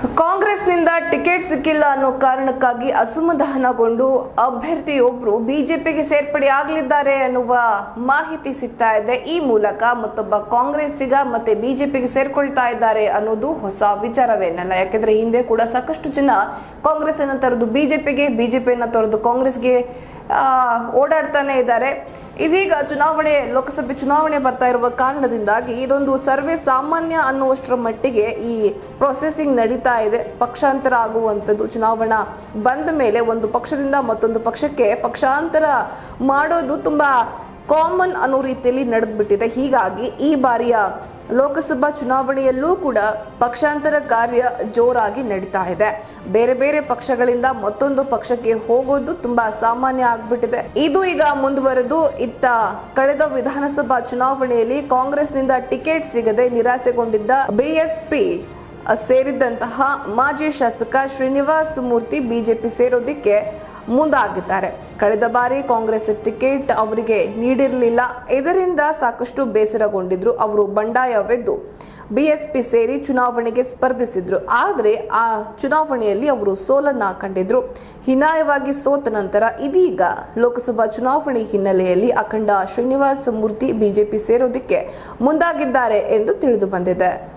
ಕಾಂಗ್ರೆಸ್ನಿಂದ ಟಿಕೆಟ್ ಸಿಕ್ಕಿಲ್ಲ ಅನ್ನೋ ಕಾರಣಕ್ಕಾಗಿ ಅಸಮಾಧಾನಗೊಂಡು ಅಭ್ಯರ್ಥಿಯೊಬ್ಬರು ಬಿಜೆಪಿಗೆ ಸೇರ್ಪಡೆ ಆಗಲಿದ್ದಾರೆ ಅನ್ನುವ ಮಾಹಿತಿ ಸಿಗ್ತಾ ಇದೆ. ಈ ಮೂಲಕ ಮತ್ತೊಬ್ಬ ಕಾಂಗ್ರೆಸ್ಸಿಗ ಮತ್ತೆ ಬಿಜೆಪಿಗೆ ಸೇರ್ಕೊಳ್ತಾ ಇದ್ದಾರೆ ಅನ್ನೋದು ಹೊಸ ವಿಚಾರವೇನಲ್ಲ. ಯಾಕೆಂದ್ರೆ ಹಿಂದೆ ಕೂಡ ಸಾಕಷ್ಟು ಜನ ಕಾಂಗ್ರೆಸ್ ಅನ್ನ ತೊರೆದು ಬಿಜೆಪಿಗೆ, ಬಿಜೆಪಿಯನ್ನು ತೊರೆದು ಕಾಂಗ್ರೆಸ್ಗೆ ಓಡಾಡ್ತಾನೆ ಇದ್ದಾರೆ. ಇದೀಗ ಚುನಾವಣೆ, ಲೋಕಸಭೆ ಚುನಾವಣೆ ಬರ್ತಾ ಇರುವ ಕಾರಣದಿಂದಾಗಿ ಇದೊಂದು ಸರ್ವೇ ಸಾಮಾನ್ಯ ಅನ್ನುವಷ್ಟರ ಮಟ್ಟಿಗೆ ಈ ಪ್ರೊಸೆಸಿಂಗ್ ನಡೀತಾ ಇದೆ. ಪಕ್ಷಾಂತರ ಆಗುವಂಥದ್ದು ಚುನಾವಣಾ ಬಂದ ಮೇಲೆ ಒಂದು ಪಕ್ಷದಿಂದ ಮತ್ತೊಂದು ಪಕ್ಷಕ್ಕೆ ಪಕ್ಷಾಂತರ ಮಾಡೋದು ತುಂಬ ಕಾಮನ್ ಅನ್ನೋ ರೀತಿಯಲ್ಲಿ ನಡೆದ್ಬಿಟ್ಟಿದೆ. ಹೀಗಾಗಿ ಈ ಬಾರಿಯ ಲೋಕಸಭಾ ಚುನಾವಣೆಯಲ್ಲೂ ಕೂಡ ಪಕ್ಷಾಂತರ ಕಾರ್ಯ ಜೋರಾಗಿ ನಡೀತಾ ಇದೆ. ಬೇರೆ ಬೇರೆ ಪಕ್ಷಗಳಿಂದ ಮತ್ತೊಂದು ಪಕ್ಷಕ್ಕೆ ಹೋಗೋದು ತುಂಬಾ ಸಾಮಾನ್ಯ ಆಗ್ಬಿಟ್ಟಿದೆ. ಇದು ಈಗ ಮುಂದುವರೆದು ಇತ್ತ ಕಳೆದ ವಿಧಾನಸಭಾ ಚುನಾವಣೆಯಲ್ಲಿ ಕಾಂಗ್ರೆಸ್ನಿಂದ ಟಿಕೆಟ್ ಸಿಗದೆ ನಿರಾಸೆಗೊಂಡಿದ್ದ ಬಿಎಸ್ಪಿ ಸೇರಿದಂತಹ ಮಾಜಿ ಶಾಸಕ ಶ್ರೀನಿವಾಸ್ ಮೂರ್ತಿ ಬಿಜೆಪಿ ಸೇರೋದಿಕ್ಕೆ ಮುಂದಾಗಿದ್ದಾರೆ. ಕಳೆದ ಬಾರಿ ಕಾಂಗ್ರೆಸ್ ಟಿಕೆಟ್ ಅವರಿಗೆ ನೀಡಿರಲಿಲ್ಲ. ಇದರಿಂದ ಸಾಕಷ್ಟು ಬೇಸರಗೊಂಡಿದ್ರು ಅವರು. ಬಂಡಾಯವೆದ್ದು ಬಿಎಸ್ಪಿ ಸೇರಿ ಚುನಾವಣೆಗೆ ಸ್ಪರ್ಧಿಸಿದ್ರು. ಆದರೆ ಆ ಚುನಾವಣೆಯಲ್ಲಿ ಅವರು ಸೋಲನ್ನ ಕಂಡಿದ್ರು. ಹೀನಾಯವಾಗಿ ಸೋತ ನಂತರ ಇದೀಗ ಲೋಕಸಭಾ ಚುನಾವಣೆ ಹಿನ್ನೆಲೆಯಲ್ಲಿ ಅಖಂಡ ಶ್ರೀನಿವಾಸ ಮೂರ್ತಿ ಬಿಜೆಪಿ ಸೇರೋದಕ್ಕೆ ಮುಂದಾಗಿದ್ದಾರೆ ಎಂದು ತಿಳಿದು ಬಂದಿದೆ.